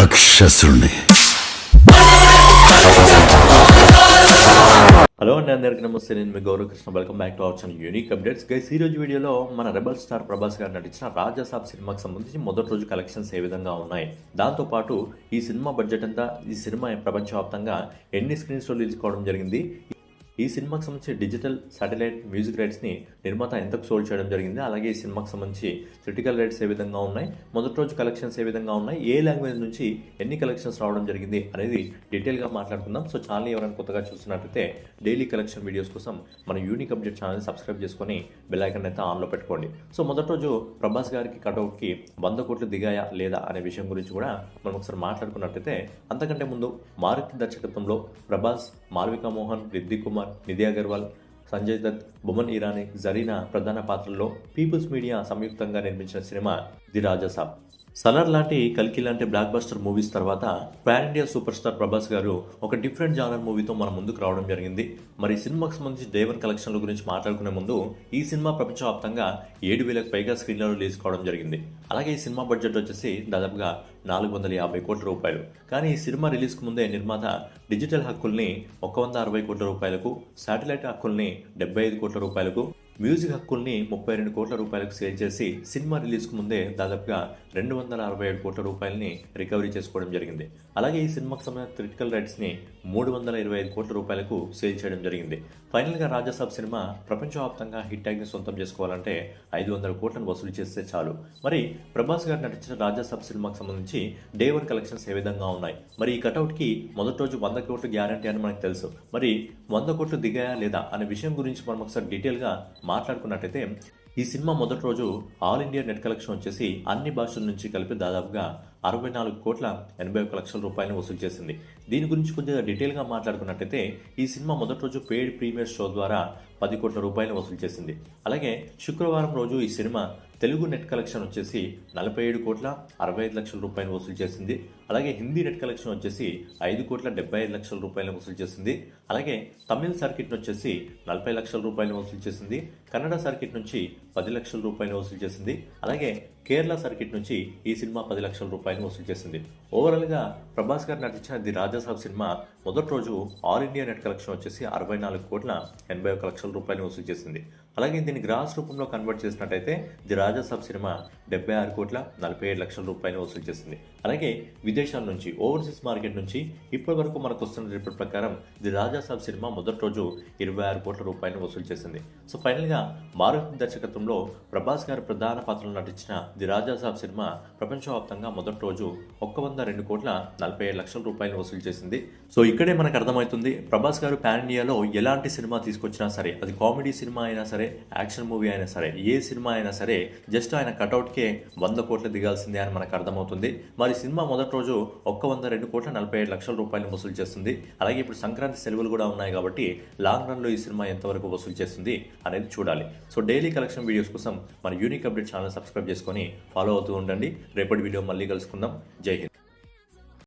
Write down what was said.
రాక్షసుణ్ణి. హలో అండి అందరికీ నమస్తే. నేను మీ Gauravakrishna. Welcome back to our channel unique updates guys ఈ రోజు వీడియోలో మన రెబల్ స్టార్ ప్రభాస్ గారు నటించిన రాజాసాబ్ సినిమాకి సంబంధించి మొదటి రోజు కలెక్షన్స్ ఏ విధంగా ఉన్నాయి? దాంతోపాటు ఈ సినిమా బడ్జెట్ అంతా ఈ సినిమా ప్రపంచవ్యాప్తంగా ఎన్ని స్క్రీన్స్ రిలీజ్ కావడం జరిగింది? ఈ సినిమాకి సంబంధించి డిజిటల్ సాటిలైట్ మ్యూజిక్ రైట్స్ని నిర్మాత ఎంతకు సోల్డ్ చేయడం జరిగింది. అలాగే ఈ సినిమాకి సంబంధించి క్రిటికల్ రైట్స్ ఏ విధంగా ఉన్నాయి మొదటి రోజు కలెక్షన్స్ ఏ విధంగా ఉన్నాయి ఏ లాంగ్వేజ్ నుంచి ఎన్ని కలెక్షన్స్ రావడం జరిగింది అనేది డీటెయిల్గా మాట్లాడుకుందాం. సో ఛానల్ ఎవరైనా కొత్తగా చూస్తున్నట్లయితే డైలీ కలెక్షన్ వీడియోస్ కోసం మన యూనిక్ అప్డేట్ ఛానల్ని సబ్స్క్రైబ్ చేసుకొని బెల్లైకన్ అయితే ఆన్లో పెట్టుకోండి. సో మొదటి రోజు ప్రభాస్ గారికి కటౌట్కి వంద కోట్లు దిగాయా లేదా అనే విషయం గురించి కూడా మనం ఒకసారి మాట్లాడుకున్నట్లయితే అంతకంటే ముందు మారుతి దర్శకత్వంలో ప్రభాస్ మాల్వికా మోహన్ రిద్ది కుమార్ నిధి అగర్వాల్ సంజయ్ దత్ బొమన్ ఇరానీ జరీనా ప్రధాన పాత్రల్లో పీపుల్స్ మీడియా సంయుక్తంగా నిర్మించిన సినిమా ది రాజాసాబ్. సలార్ లాంటి కల్కి లాంటి బ్లాక్ బస్టర్ మూవీస్ తర్వాత pan India superstar Prabhas garu ఒక డిఫరెంట్ జానర్ మూవీతో మన ముందుకు రావడం జరిగింది. మరి సినిమాకి సంబంధించి దేవర్ కలెక్షన్ల గురించి మాట్లాడుకునే ముందు ఈ సినిమా ప్రపంచవ్యాప్తంగా ఏడు వేలకు పైగా స్క్రీన్లలో రిలీజ్ కావడం జరిగింది. అలాగే ఈ సినిమా బడ్జెట్ వచ్చేసి దాదాపుగా నాలుగు వందల యాభై కోట్ల రూపాయలు. కానీ ఈ సినిమా రిలీజ్కు ముందే నిర్మాత డిజిటల్ హక్కుల్ని ఒక వంద అరవై కోట్ల రూపాయలకు శాటిలైట్ హక్కుల్ని డెబ్బై ఐదు కోట్ల రూపాయలకు మ్యూజిక్ హక్కుల్ని ముప్పై రెండు కోట్ల రూపాయలకు సేల్ చేసి సినిమా రిలీజ్కు ముందే దాదాపుగా రెండు వందల అరవై ఏడు కోట్ల రూపాయలని రికవరీ చేసుకోవడం జరిగింది. అలాగే ఈ సినిమాకు సంబంధించిన క్రిటికల్ రైట్స్ని మూడు వందల ఇరవై ఐదు కోట్ల రూపాయలకు సేల్ చేయడం జరిగింది. ఫైనల్గా రాజాసాబ్ సినిమా ప్రపంచవ్యాప్తంగా హిట్ ట్యాగ్ని సొంతం చేసుకోవాలంటే ఐదు వందల కోట్లను వసూలు చేస్తే చాలు. మరి ప్రభాస్ గారు నటించిన రాజాసాబ్ సినిమాకి సంబంధించి డే వన్ కలెక్షన్స్ ఏ విధంగా ఉన్నాయి? మరి ఈ కటౌట్కి మొదటి రోజు వంద కోట్లు గ్యారంటీ అని మనకు తెలుసు. మరి వంద కోట్లు దిగాయా లేదా అనే విషయం గురించి మనం ఒకసారి డీటెయిల్గా మాట్లాడుకున్నట్టయితే ఈ సినిమా మొదటి రోజు ఆల్ ఇండియా నెట్ కలెక్షన్ వచ్చేసి అన్ని భాషల నుంచి కలిపి దాదాపుగా అరవై నాలుగు కోట్ల ఎనభై ఒక్క లక్షల రూపాయలను వసూలు చేసింది. దీని గురించి కొద్దిగా డీటెయిల్గా మాట్లాడుకున్నట్టయితే ఈ సినిమా మొదటి రోజు పెయిడ్ ప్రీమియర్ షో ద్వారా పది కోట్ల రూపాయలు వసూలు చేసింది. అలాగే శుక్రవారం రోజు ఈ సినిమా తెలుగు నెట్ కలెక్షన్ వచ్చేసి నలభై ఏడు కోట్ల అరవై ఐదు లక్షల రూపాయలు వసూలు చేసింది. అలాగే హిందీ నెట్ కలెక్షన్ వచ్చేసి ఐదు కోట్ల డెబ్బై ఐదు లక్షల రూపాయలు వసూలు చేసింది. అలాగే తమిళ సర్కిట్ వచ్చేసి నలభై లక్షల రూపాయలు వసూలు చేసింది. కన్నడ సర్కిట్ నుంచి పది లక్షల రూపాయలు వసూలు చేసింది. అలాగే కేరళ సర్కిట్ నుంచి ఈ సినిమా పది లక్షల రూపాయలు వసూలు చేసింది. ఓవరాల్గా ప్రభాస్ గారు నటించిన ది రాజాసాబ్ సినిమా మొదటి రోజు ఆల్ ఇండియా నెట్ కలెక్షన్ వచ్చేసి అరవై నాలుగు కోట్ల ఎనభై ఒక లక్షల రూపాయలు వసూలు చేసింది. అలాగే దీన్ని గ్రాస్ రూపంలో కన్వర్ట్ చేసినట్టయితే ది రాజాసాబ్ సినిమా డెబ్బై ఆరు కోట్ల నలభై ఏడు లక్షల రూపాయలు వసూలు చేసింది. అలాగే విదేశాల నుంచి ఓవర్సీస్ మార్కెట్ నుంచి ఇప్పటి వరకు మనకు వస్తున్న రిపోర్ట్ ప్రకారం ది రాజాసాబ్ సినిమా మొదటి రోజు ఇరవై ఆరు కోట్ల రూపాయలను వసూలు చేసింది. సో ఫైనల్గా మారుతి దర్శకత్వంలో ప్రభాస్ గారు ప్రధాన పాత్రలో నటించిన ది రాజాసాబ్ సినిమా ప్రపంచవ్యాప్తంగా మొదటి రోజు ఒక్క వంద రెండు కోట్ల నలభై ఏడు లక్షల రూపాయలు వసూలు చేసింది. సో ఇక్కడే మనకు అర్థమవుతుంది ప్రభాస్ గారు పాన్ ఇండియాలో ఎలాంటి సినిమా తీసుకొచ్చినా సరే అది కామెడీ సినిమా అయినా సరే యాక్షన్ మూవీ అయినా సరే ఏ సినిమా అయినా సరే జస్ట్ ఆయన కటౌట్కే వంద కోట్లు దిగాల్సిందే అని మనకు అర్థమవుతుంది. మరి సినిమా మొదటి రోజు ఒక్క వంద రెండు కోట్ల నలభై ఏడు లక్షల రూపాయలు వసూలు చేస్తుంది. అలాగే ఇప్పుడు సంక్రాంతి సెలవులు కూడా ఉన్నాయి కాబట్టి లాంగ్ రన్లో ఈ సినిమా ఎంతవరకు వసూలు చేస్తుంది అనేది చూడాలి. సో డైలీ కలెక్షన్ వీడియోస్ కోసం మన యూనిక్ అప్డేట్ ఛానల్ సబ్స్క్రైబ్ చేసుకొని ఫాలో అవుతూ ఉండండి. రేపటి వీడియో మళ్ళీ కలుసుకుందాం. జై హింద్.